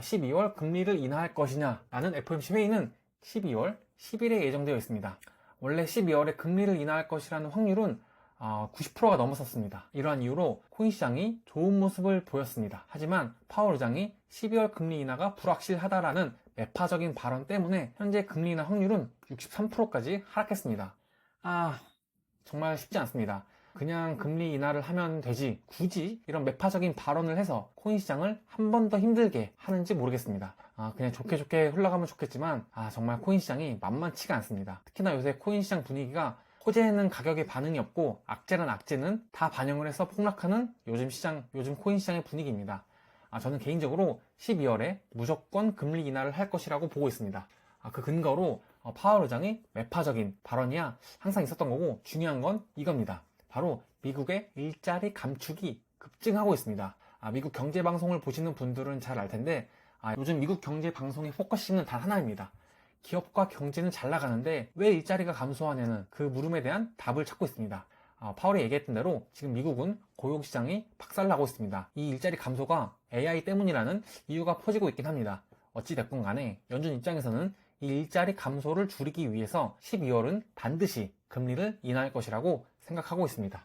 12월 금리를 인하할 것이냐 라는 FOMC 회의는 12월 10일에 예정되어 있습니다. 원래 12월에 금리를 인하할 것이라는 확률은 90%가 넘었었습니다. 이러한 이유로 코인 시장이 좋은 모습을 보였습니다. 하지만 파월 의장이 12월 금리 인하가 불확실하다라는 매파적인 발언 때문에 현재 금리 인하 확률은 63%까지 하락했습니다. 아, 정말 쉽지 않습니다. 그냥 금리 인하를 하면 되지 굳이 이런 매파적인 발언을 해서 코인 시장을 한 번 더 힘들게 하는지 모르겠습니다. 아, 그냥 좋게 좋게 흘러가면 좋겠지만 아, 정말 코인 시장이 만만치가 않습니다. 특히나 요새 코인 시장 분위기가 호재는 가격에 반응이 없고 악재는 악재는 다 반영을 해서 폭락하는 요즘 시장, 요즘 코인 시장의 분위기입니다. 아, 저는 개인적으로 12월에 무조건 금리 인하를 할 것이라고 보고 있습니다. 아, 그 근거로 어, 파월 의장의 매파적인 발언이야 항상 있었던 거고 중요한 건 이겁니다. 바로 미국의 일자리 감축이 급증하고 있습니다. 아, 미국 경제 방송을 보시는 분들은 잘 알 텐데 아, 요즘 미국 경제 방송의 포커싱은 단 하나입니다. 기업과 경제는 잘 나가는데 왜 일자리가 감소하냐는 그 물음에 대한 답을 찾고 있습니다. 아, 파월이 얘기했던 대로 지금 미국은 고용시장이 박살나고 있습니다. 이 일자리 감소가 AI 때문이라는 이유가 퍼지고 있긴 합니다. 어찌됐건 간에 연준 입장에서는 이 일자리 감소를 줄이기 위해서 12월은 반드시 금리를 인하할 것이라고 생각하고 있습니다.